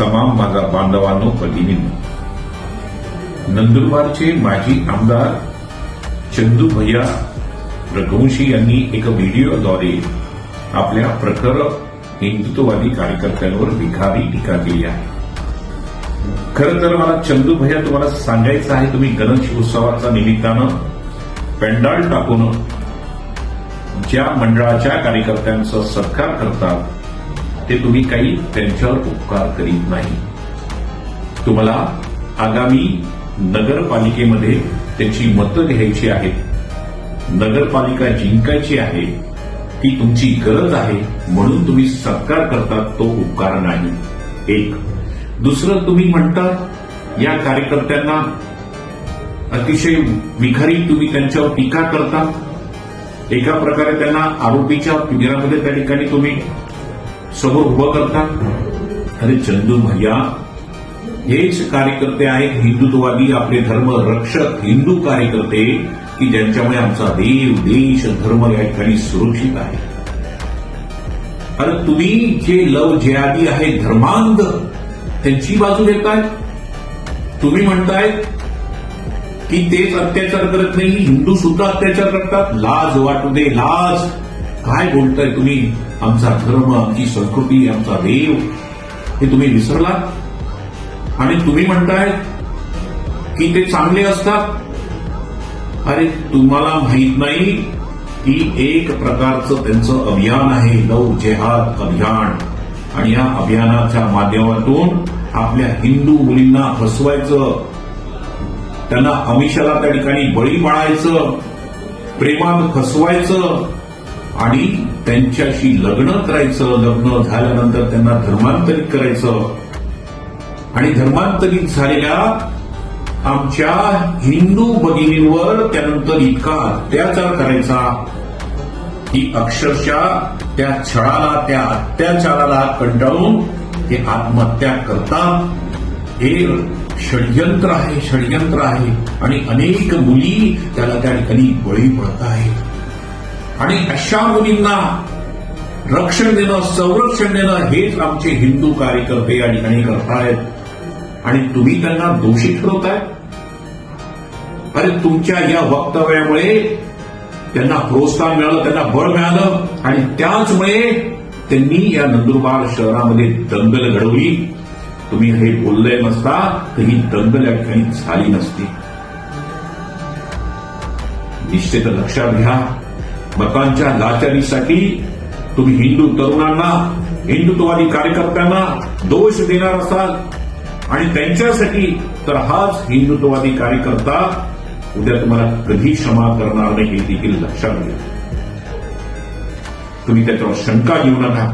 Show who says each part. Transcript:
Speaker 1: तमाम माझा बांधवांनो भगिनींनो. नंदुरबारचे माजी आमदार चंदू भैया रघुवंशी यांनी एका व्हिडिओद्वारे आपल्या प्रखर हिंदुत्ववादी कार्यकर्त्यांवर विखारी टीका केली आहे. खरं तर मला चंदू भैया तुम्हाला सांगायचं आहे तुम्ही गणेश उत्सवाच्या निमित्तानं पेंडाल टाकून ज्या मंडळाच्या कार्यकर्त्यांचा सत्कार करतात ते तुम्ही काही त्यांच्यावर उपकार करीत नाही. तुम्हाला आगामी नगरपालिकेमध्ये त्याची मतं घ्यायची आहेत. नगरपालिका जिंकायची आहे. ती तुमची गरज आहे म्हणून तुम्ही सत्कार करतात तो उपकार नाही. एक. दुसरं तुम्ही म्हणता या कार्यकर्त्यांना अतिशय विखारी तुम्ही त्यांच्यावर टीका करता. एका प्रकारे त्यांना आरोपीच्या पिंजऱ्यामध्ये त्या ठिकाणी तुम्ही समोर उभं करतात. अरे चंदू भैया हेच कार्यकर्ते आहेत हिंदुत्ववादी आपले धर्म रक्षक हिंदू कार्यकर्ते की ज्यांच्यामुळे आमचा देव देश धर्म या ठिकाणी सुरक्षित आहे. अरे तुम्ही जे लव जयादी आहे धर्मांध त्यांची बाजू घेताय? तुम्ही म्हणताय की तेच अत्याचार करत नाही हिंदू सुद्धा अत्याचार करतात? लाज वाटू दे लाज. काय बोलताय तुम्ही? आमचा धर्म आमची संस्कृती आमचा देव हे तुम्ही विसरलात? आणि तुम्ही म्हणताय की ते चांगले असतात? अरे तुम्हाला माहीत नाही की एक प्रकारचं त्यांचं अभियान आहे लव जेहाद अभियान. आणि या अभियानाच्या माध्यमातून आपल्या हिंदू मुलींना फसवायचं त्यांना अमिषाला त्या ठिकाणी बळी पाळायचं प्रेमात फसवायचं आणि त्यांच्याशी लग्न करायचं लग्न झाल्यानंतर त्यांना धर्मांतरित करायचं. आणि धर्मांतरित झालेल्या आमच्या हिंदू भगिनींवर त्यानंतर इतका अत्याचार करायचा की अक्षरशः त्या छळाला त्या अत्याचाराला कंटाळून ते आत्महत्या करतात. हे षडयंत्र आहे षडयंत्र आहे. आणि अनेक मुली त्याला त्या ठिकाणी बळी पडत आहेत. आणि अशा मुलींना रक्षण देणं संरक्षण देणं हेच आमचे हिंदू कार्यकर्ते या ठिकाणी करतायत. आणि तुम्ही त्यांना दोषी ठरवताय? अरे तुमच्या या वक्तव्यामुळे त्यांना प्रोत्साहन मिळालं त्यांना बळ मिळालं आणि त्याचमुळे त्यांनी या नंदुरबार शहरामध्ये दंगल घडवली. तुम्ही हे बोलले नसता तर ही दंगल या ठिकाणी झाली नसती. निश्चित लक्षात घ्या. मतांच्या लाचारीसाठी तुम्ही हिंदू तरुणांना हिंदुत्ववादी कार्यकर्त्यांना दोष देणार असाल आणि त्यांच्यासाठी तर हाच हिंदुत्ववादी कार्यकर्ता उद्या तुम्हाला कधी क्षमा करणार नाही हे देखील लक्षात घ्या. तुम्ही त्याच्यावर शंका घेऊ नका.